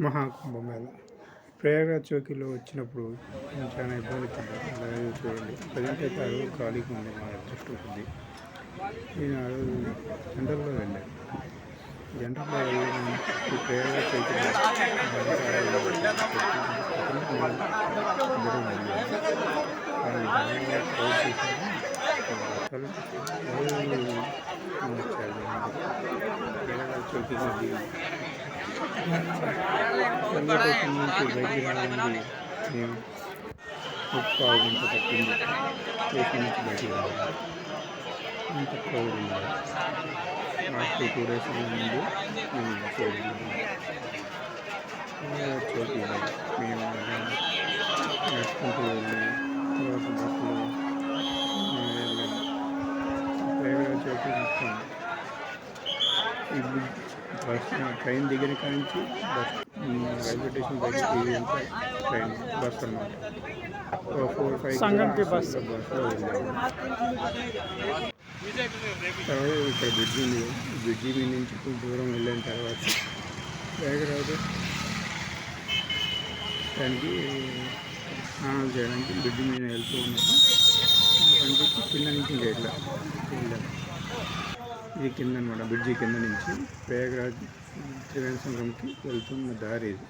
మహాకుంభమేళ. ప్రయాగరాజ్ చౌకీలో వచ్చినప్పుడు నేను చాలా ఇబ్బంది పడ్డాను. అలాగే చూడండి. ప్రజెంట్ అయితే ఆ రోజు ఖాళీగా ఉంది మా అదృష్టం ఉంది. నేను ఆ రోజు జనరల్లో వెళ్ళాను. జనరల్లో వెళ్ళాను. ఈ ప్రయాగరాజ్ చౌకీలో చౌకీలో సంఘటన నుంచి బయటికి రావాలని మేము ముప్పై గంట పట్టింది స్టేషన్ నుంచి బయటికి రావాలి అంత క్రౌడ్ ఉన్నారు లాస్ట్ టూ డేస్ ముందు మేము చూడలేదు చోటు మేము నడుచుకుంటూ బస్ ట్రైన్ దిగిన కాడ నుంచి బస్ రైల్వే స్టేషన్ దిగేంత ట్రైన్ బస్ అన్నమాట. ఫోర్ ఫైవ్ సంగంకి బస్. వెళ్ళాము. తర్వాత ఇక్కడ బ్రిడ్జి ఉంది. బ్రిడ్జి మీద నుంచి కొంచెం దూరం వెళ్ళిన తర్వాత ప్రయాగరాజు దానికి స్నానాలు చేయడానికి బ్రిడ్జి మీద వెళ్తూ ఉన్నాము. కనిపించి కింద నుంచి ఇంకా ఇట్లా వెళ్ళాము ఇది కింద అనమాట బ్రిడ్జి కింద నుంచి ప్రయాగరాజ్ త్రివేణి సంఘంకి వెళ్తున్న దారి ఇది.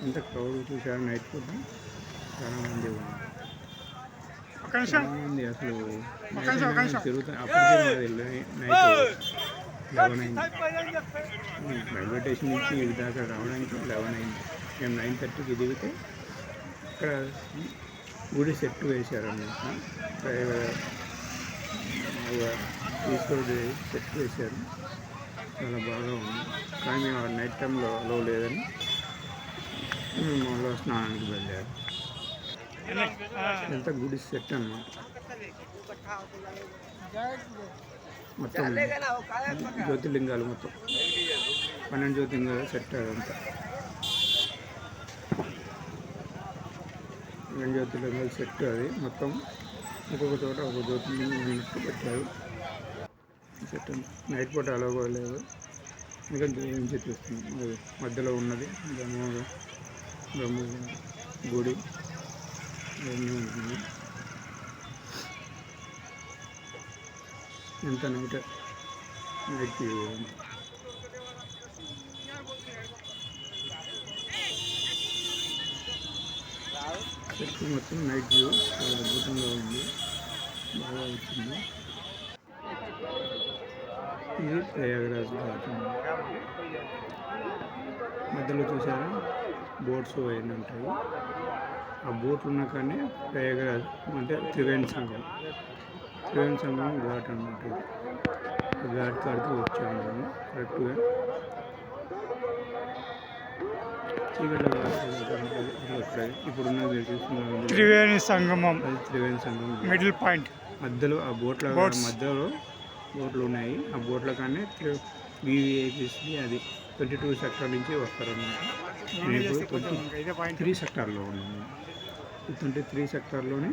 ఎంత క్రౌడ్ చూసారు నైట్ పూట చాలా మంది అసలు. తిరుగుతాయి అప్పటికే నైట్ లెవెన్ అయింది రైల్వే స్టేషన్ నుంచి ఇది దాకా రావడానికి లెవెన్ అయింది మేము నైన్ థర్టీకి దిగితే ఇక్కడ గుడి సెట్ వేశారు అన్నమాట ఈశ్వరుడి సెట్ చేశారు. చాలా బాగా ఉంది. కానీ ఆ నైట్ టైంలో అలవ్ లేదని మేము మళ్ళీ స్నానానికి వెళ్ళారు ఎంత గుడి సెట్ అన్నమాట. మొత్తం జ్యోతిర్లింగాలు మొత్తం. పన్నెండు జ్యోతిర్లింగాలు సెట్ అదంతా. పన్నెండు జ్యోతిర్లింగాలు సెట్ అది మొత్తం. ఒక్కొక్క చోట ఒక జ్యోతిర్లింగం ఉన్నట్టు పెట్టారు. చెట్టు నైట్ పూట అలా లేదు. ఇంకా దూరం చూస్తున్నాం మధ్యలో ఉన్నది. బ్రహ్మ బ్రహ్మ గుడి. ఇవన్నీ ఉంటుంది ఎంత నైట్? నైట్ చెట్టు మొత్తం నైట్ వ్యూ. చాలా అద్భుతంగా ఉంది. బాగా వచ్చింది. ఇది ప్రయాగరాజ్ ఘాట్ మధ్యలో చూసారా? బోట్స్ అవన్నీ ఉంటాయి. ఆ బోట్లు ఉన్న కానీ ప్రయాగరాజ్ అంటే త్రివేణి సంఘం. త్రివేణి సంఘం ఘాట్ అనమాట ఇది. ఘాట్ కాడికి వచ్చాము మేము కరెక్ట్గా. త్రివేణి సంగమం. త్రివేణి ఘాట్. Middle point. మధ్యలో ఆ బోట్ల. మధ్యలో బోట్లు ఉన్నాయి ఆ బోట్ల కానీ వివిఐపిసి అది ట్వంటీ టూ సెక్టర్ నుంచి వస్తారన్నమాట. నేను ఇప్పుడు ట్వంటీ త్రీ సెక్టార్లో ఉన్నాను ఈ ట్వంటీ త్రీ సెక్టార్లోనే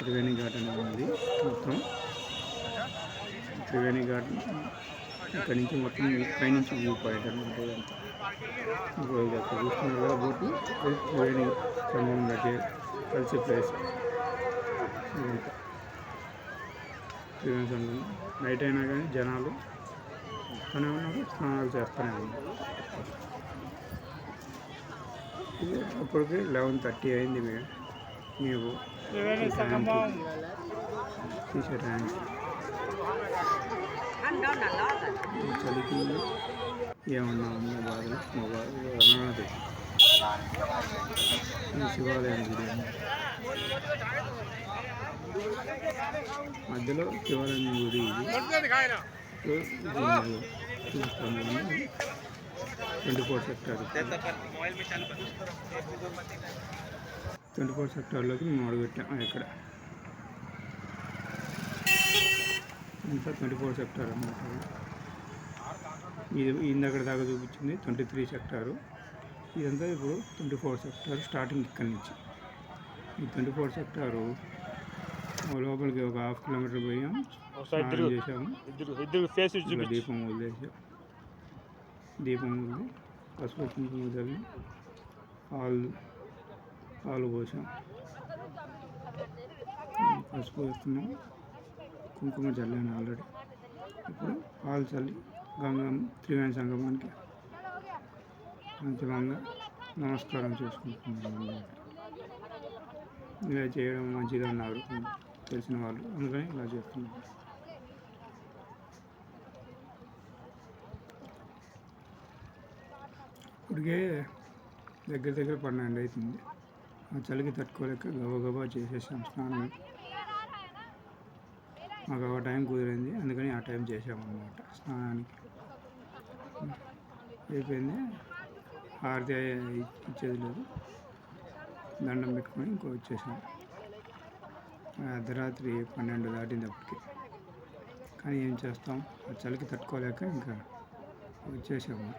త్రివేణి ఘాట్ అనేది ఉంది మొత్తం. త్రివేణి ఘాట్ ఇక్కడ నుంచి మొత్తం పైనుంచి వ్యూ పాయింట్ అనమాట ఇదంతా. అక్కడ చూస్తున్నారు కదా బోటు త్రివేణి కలిసే ప్లేస్. ఇదంతా. త్రివేణి సంగమం నైట్ అయినా కానీ జనాలు వస్తూనే ఉన్నారు స్నానాలు చేస్తూనే ఉన్నారు. అప్పటికి లెవెన్ థర్టీ అయింది మేము మేము త్రివేణి సంగమం తీసే టైంకి ఈ చలికి ఏమన్నా ఉన్న బాధలు? మా బాధలు అన్నది శివాలయం ఉంది. మధ్యలో శివాలయం గుడి ఇది. Twenty four sector twenty four సెక్టార్లోకి మేము అడుగుపెట్టాము ఇక్కడ. ఇంకా ట్వంటీ ఫోర్ సెక్టార్ అన్నమాట ఇది ఇందక్కడ దాకా చూపించింది. Twenty three sector. ఇదంతా ఇప్పుడు ట్వంటీ ఫోర్ సెక్టార్ స్టార్టింగ్ ఇక్కడి నుంచి. ఈ ట్వంటీ ఫోర్ సెక్టారు లోపలికి ఒక హాఫ్ కిలోమీటర్ పోయాం. చేసాము ఇద్దరు దీపం వదిలేసాం దీపం వదిలి పసుపు కుంకుమ చల్లి పాలు పాలు పోసాం. పసుపు వేస్తున్నాం. కుంకుమ చల్లాను ఆల్రెడీ. ఇప్పుడు పాలు చల్లి గంగం త్రివేణి సంగమానికి అంతిమంగా నమస్కారం చేసుకుంటున్నాం. ఇలా చేయడం మంచిది అన్నారు తెలిసిన వాళ్ళు. అందుకని ఇలా చేస్తున్నాం. ఇప్పటికే దగ్గర దగ్గర పన్నెండు అవుతుంది ఆ చలికి తట్టుకోలేక గబగబా చేసేసాం స్నానం. మాకు ఆ టైం కుదిరింది. అందుకని ఆ టైం చేసామన్నమాట స్నానానికి. అయిపోయింది. హారతి ఇచ్చేది లేదు. దండం పెట్టుకొని ఇంకో వచ్చేసాం. అర్ధరాత్రి పన్నెండు దాటింది అప్పటికి కానీ ఏం చేస్తాం? ఆ చలికి తట్టుకోలేక ఇంకా వచ్చేసాము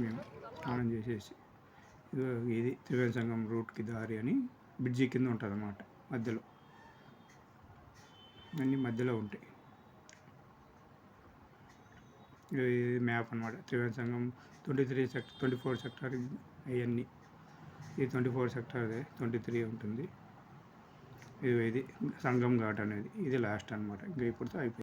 మేము. స్నానం చేసేసి. ఇదిగో ఇది త్రివేణి సంఘం రూట్కి దారి అని బ్రిడ్జి కింద ఉంటుంది అన్నమాట మధ్యలో. అన్నీ మధ్యలో ఉంటాయి. ఇది మ్యాప్ అనమాట Triveni Sangam twenty three sector twenty four sector అవన్నీ ఇది ట్వంటీ ఫోర్ సెక్టర్దే ట్వంటీ త్రీ ఉంటుంది. ఇది ఇది సంగం ఘాట్ అనేది. ఇది లాస్ట్ అనమాట ఇంకా ఇప్పుడుతో అయిపోయింది.